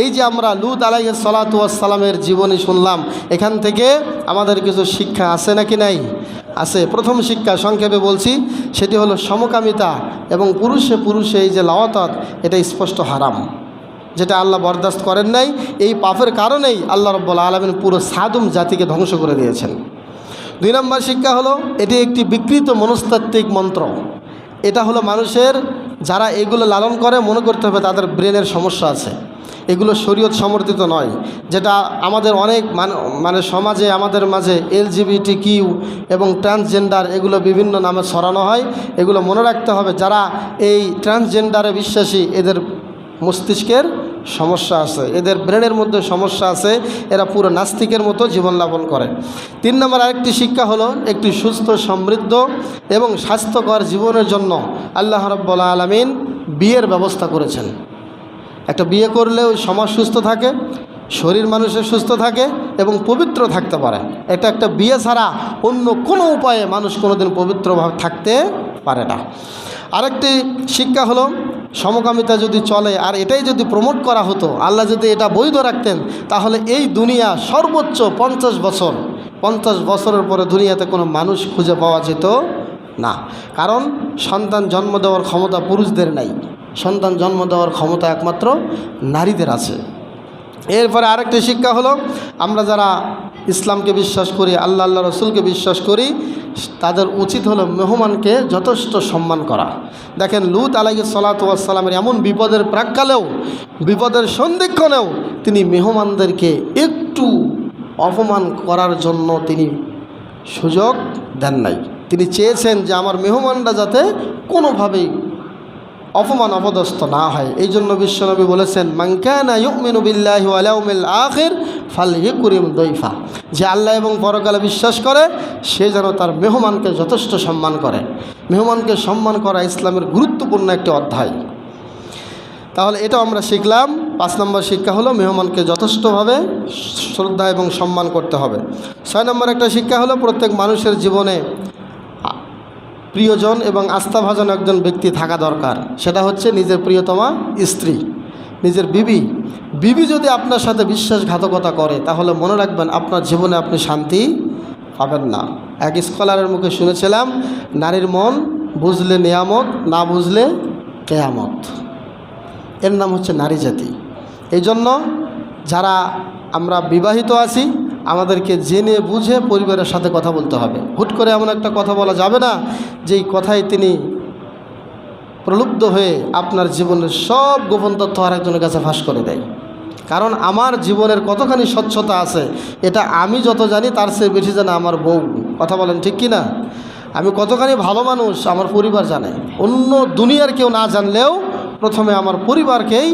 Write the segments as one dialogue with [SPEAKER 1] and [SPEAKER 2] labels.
[SPEAKER 1] এই যে আমরা লুত আলাই সালাতামের জীবনী শুনলাম, এখান থেকে আমাদের কিছু শিক্ষা আছে নাকি নাই? আছে। প্রথম শিক্ষা সংক্ষেপে বলছি, সেটি হলো সমকামিতা এবং পুরুষে পুরুষে এই যে লাওয়াতত, এটা স্পষ্ট হারাম। যেটা আল্লাহ বরদাস্ত করেন নাই, এই পাপের কারণেই আল্লাহ রব্বুল আলমিন পুরো সাদুম জাতিকে ধ্বংস করে দিয়েছেন। দুই নম্বর শিক্ষা হলো, এটি একটি বিকৃত মনস্তাত্ত্বিক মন্ত্র। এটা হলো মানুষের যারা এগুলো লালন করে, মনে করতে হবে তাদের ব্রেনের সমস্যা আছে। এগুলো শরীয়ত সমর্থিত নয়। যেটা আমাদের অনেক মানে সমাজে, আমাদের মাঝে এলজিবিটি কিউ এবং ট্রান্সজেন্ডার এগুলো বিভিন্ন নামে ছড়ানো হয়। এগুলো মনে রাখতে হবে, যারা এই ট্রান্সজেন্ডারে বিশ্বাসী, এদের মস্তিষ্কের সমস্যা আছে। এদের ব্রেনের মধ্যে সমস্যা আছে। এরা পুরো নাস্তিকের মতো জীবন জীবনযাপন করে। তিন নম্বর আরেকটি শিক্ষা হলো একটি সুস্থ, সমৃদ্ধ এবং স্বাস্থ্যকর জীবনের জন্য আল্লাহ রব্বুল্লা আলমিন বিয়ের ব্যবস্থা করেছেন। একটা বিয়ে করলে ওই সমাজ সুস্থ থাকে, শরীর মানুষের সুস্থ থাকে এবং পবিত্র থাকতে পারে। এটা একটা বিয়ে ছাড়া অন্য কোনো উপায়ে মানুষ কোনোদিন পবিত্রভাবে থাকতে পারে না। আরেকটি শিক্ষা হলো সমকামিতা যদি চলে আর এটাই যদি প্রমোট করা হতো, আল্লাহ যদি এটা বৈধ রাখতেন, তাহলে এই দুনিয়া সর্বোচ্চ পঞ্চাশ বছর, পঞ্চাশ বছরের পরে দুনিয়াতে কোনো মানুষ খুঁজে পাওয়া যেত না। কারণ সন্তান জন্ম দেওয়ার ক্ষমতা পুরুষদের নাই, সন্তান জন্ম দেওয়ার ক্ষমতা একমাত্র নারীদের আছে। এরপরে আরেকটি শিক্ষা হলো, আমরা যারা ইসলামকে বিশ্বাস করি, আল্লাহ আল্লাহ রসুলকে বিশ্বাস করি তাদের উচিত হলো মেহমানকে যথেষ্ট সম্মান করা। দেখেন, লুত আলাই সালাতামের এমন বিপদের প্রাককালেও, বিপদের সন্ধিক্ষণেও তিনি মেহমানদেরকে একটু অপমান করার জন্য তিনি সুযোগ দেন নাই। তিনি চেয়েছেন যে আমার মেহমানরা যাতে কোনোভাবেই অপমান অপদস্থ না হয়। এই জন্য বিশ্বনবী বলেছেন মাংকানা ইয়াউমিল আখির ফালইকুরিম দইফা। যে আল্লাহ এবং পরকালে বিশ্বাস করে সে যেন তার মেহমানকে যথেষ্ট সম্মান করে। মেহমানকে সম্মান করা ইসলামের গুরুত্বপূর্ণ একটি অধ্যায়। তাহলে এটা আমরা শিখলাম। পাঁচ নম্বর শিক্ষা হলো মেহমানকে যথেষ্টভাবে শ্রদ্ধা এবং সম্মান করতে হবে। ছয় নম্বর একটা শিক্ষা হলো প্রত্যেক মানুষের জীবনে প্রিয়জন এবং আস্থাভাজন একজন ব্যক্তি থাকা দরকার। সেটা হচ্ছে নিজের প্রিয়তমা স্ত্রী, নিজের বিবি। বিবি যদি আপনার সাথে বিশ্বাসঘাতকতা করে, তাহলে মনে রাখবেন আপনার জীবনে আপনি শান্তি পাবেন না। এক স্কলারের মুখে শুনেছিলাম, নারীর মন বুঝলে নিয়ামত, না বুঝলে কেয়ামত। এর নাম হচ্ছে নারী জাতি। এই জন্য যারা আমরা বিবাহিত আছি, আমাদেরকে জেনে বুঝে পরিবারের সাথে কথা বলতে হবে। হুট করে এমন একটা কথা বলা যাবে না, যেই কথায় তিনি প্রলুব্ধ হয়ে আপনার জীবনের সব গোপন তথ্য আরেকজনের কাছে ফাঁস করে দেয়। কারণ আমার জীবনের কতখানি স্বচ্ছতা আছে, এটা আমি যত জানি তার চেয়ে বেশি জানে আমার বউ। কথা বলেন ঠিক কি না আমি কতখানি ভালো মানুষ আমার পরিবার জানে। অন্য দুনিয়ার কেউ না জানলেও প্রথমে আমার পরিবারকেই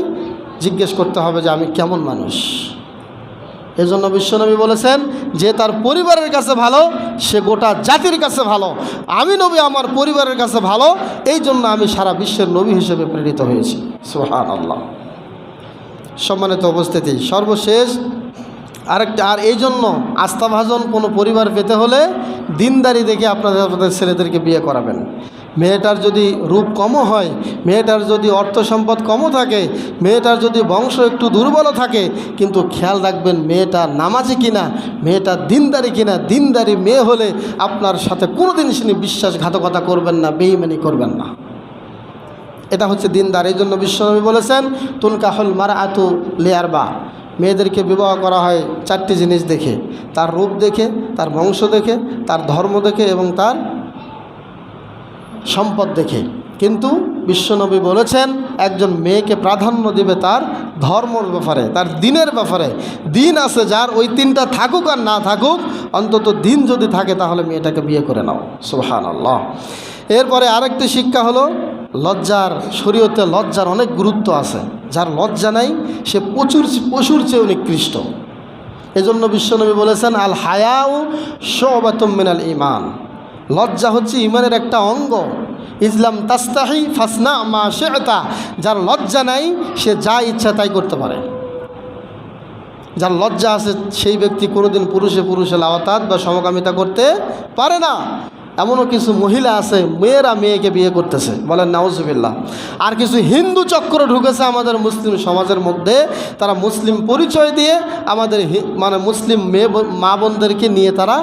[SPEAKER 1] জিজ্ঞেস করতে হবে যে আমি কেমন মানুষ। এজন্য বিশ্বনবী বলেছেন, যে তার পরিবারের কাছে ভালো, সে গোটা জাতির কাছে ভালো। আমি নবী, আমার পরিবারের কাছে ভালো এই জন্য আমি সারা বিশ্বের নবী হিসেবে প্রেরিত হয়েছি। সোহান আল্লাহ সম্মানিত উপস্থিতি। সর্বশেষ আরেকটা আর এই জন্য আস্থাভাজন কোনো পরিবার পেতে হলে দিনদারি দেখে আপনাদের আপনাদের ছেলেদেরকে বিয়ে করাবেন। মেয়েটার যদি রূপ কমও হয়, মেয়েটার যদি অর্থ সম্পদ কমও থাকে, মেয়েটার যদি বংশ একটু দুর্বল থাকে, কিন্তু খেয়াল রাখবেন মেয়েটা নামাজি কিনা, মেয়েটা দিনদারি কিনা, দিনদারি মেয়ে হলে আপনার সাথে কোনো দিন তিনি বিশ্বাসঘাতকতা করবেন না, বেইমানি করবেন না। এটা হচ্ছে দিনদার, এই জন্য বিশ্বনবী বলেছেন, তুনকাহুল মারা আতু লেয়ারবা। মেয়েদেরকে বিবাহ করা হয় চারটি জিনিস দেখে, তার রূপ দেখে, তার বংশ দেখে, তার ধর্ম দেখে এবং তার সম্পদ দেখে। কিন্তু বিশ্বনবী বলেছেন, একজন মেয়েকে প্রাধান্য দিবে তার ধর্মর ব্যাপারে, তার দিনের ব্যাপারে। দিন আছে যার ওই তিনটা থাকুক আর না থাকুক, অন্তত দিন যদি থাকে তাহলে মেয়েটাকে বিয়ে করে নাও। সুহান আল্লাহ এরপরে আরেকটি শিক্ষা হলো লজ্জার শরীয়তে লজ্জার অনেক গুরুত্ব আছে। যার লজ্জা নাই, সে প্রচুর পশুর চেয়েও নিকৃষ্ট। এজন্য বিশ্বনবী বলেছেন আল হায়াউ শোবাতম মিনাল ইমান লজ্জা হচ্ছে ইমানের একটা অঙ্গ। ইসলাম তাস্তাহি ফাসনা মা শেতা। যার লজ্জা নাই, সে যা ইচ্ছা তাই করতে পারে। যার লজ্জা আছে, সেই ব্যক্তি কোনোদিন পুরুষে পুরুষে লাওয়াতাত বা সমকামিতা করতে পারে না। এমনও কিছু মহিলা আছে, মেয়েরা মেয়েকে বিয়ে করতেছে। বলেন, নাউজুবিল্লাহ। আর কিছু হিন্দু চক্র ঢুকেছে আমাদের মুসলিম সমাজের মধ্যে। তারা মুসলিম পরিচয় দিয়ে আমাদের মানে মুসলিম মেয়ে মা বোনদেরকে নিয়ে তারা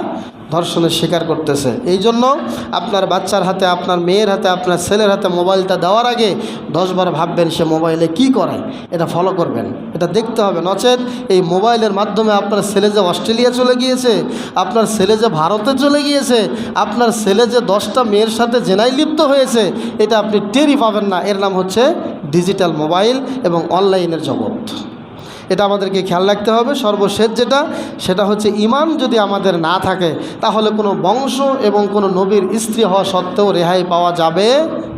[SPEAKER 1] ধর্ষণের শিকার করতেছে। এই জন্য আপনার বাচ্চার হাতে, আপনার মেয়ের হাতে, আপনার ছেলের হাতে মোবাইলটা দেওয়ার আগে দশবার ভাববেন সে মোবাইলে কি করে। এটা ফলো করবেন। এটা দেখতে হবে। নচেত এই মোবাইলের মাধ্যমে আপনার ছেলে যে অস্ট্রেলিয়া চলে গিয়েছে, আপনার ছেলে যে ভারতে চলে গিয়েছে, আপনার ছেলে যে দশটা মেয়ের সাথে জেনাই লিপ্ত হয়েছে, এটা আপনি টেরই পাবেন না। এর নাম হচ্ছে ডিজিটাল মোবাইল এবং অনলাইনের জগৎ। এটা আমাদেরকে খেয়াল রাখতে হবে। সর্বশেষ যেটা, সেটা হচ্ছে ইমান যদি আমাদের না থাকে, তাহলে কোনো বংশ এবং কোনো নবীর স্ত্রী হওয়া সত্ত্বেও রেহাই পাওয়া যাবে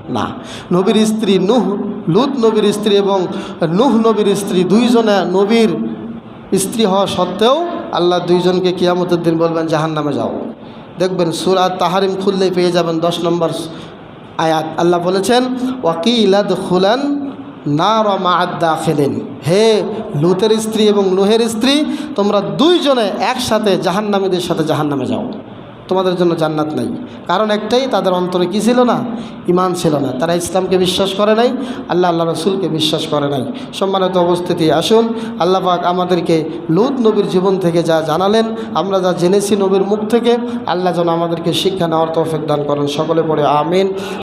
[SPEAKER 1] না। নবীর স্ত্রী নুহ, লুত নবীর স্ত্রী এবং নুহ নবীর স্ত্রী দুইজনে নবীর স্ত্রী হওয়া সত্ত্বেও আল্লাহ দুইজনকে কিয়ামতের বলবেন জাহান নামে যাও। দেখবেন সুরাত তাহারিম খুললেই পেয়ে যাবেন দশ নম্বর আয়াত। আল্লাহ বলেছেন ওয়াকিলাদ খুলান না রমা আদা ফেলেন। হে লুতের স্ত্রী এবং লোহের স্ত্রী, তোমরা দুইজনে একসাথে জাহান্নামীদের সাথে জাহান্নামে যাও। তোমাদের জন্য জান্নাত নাই। কারণ একটাই, তাদের অন্তরে কী ছিল না? ইমান ছিল না। তারা ইসলামকে বিশ্বাস করে নাই, আল্লাহ আল্লাহ রসুলকে বিশ্বাস করে নাই। সম্মানিত অবস্থিতি আসুন, আল্লাহ পাক আমাদেরকে লুত নবীর জীবন থেকে যা জানালেন, আমরা যা জেনেছি নবীর মুখ থেকে, আল্লাহ যেন আমাদেরকে শিক্ষা নেওয়ার তৌফিক দান করেন। সকলে পড়ে আমিন।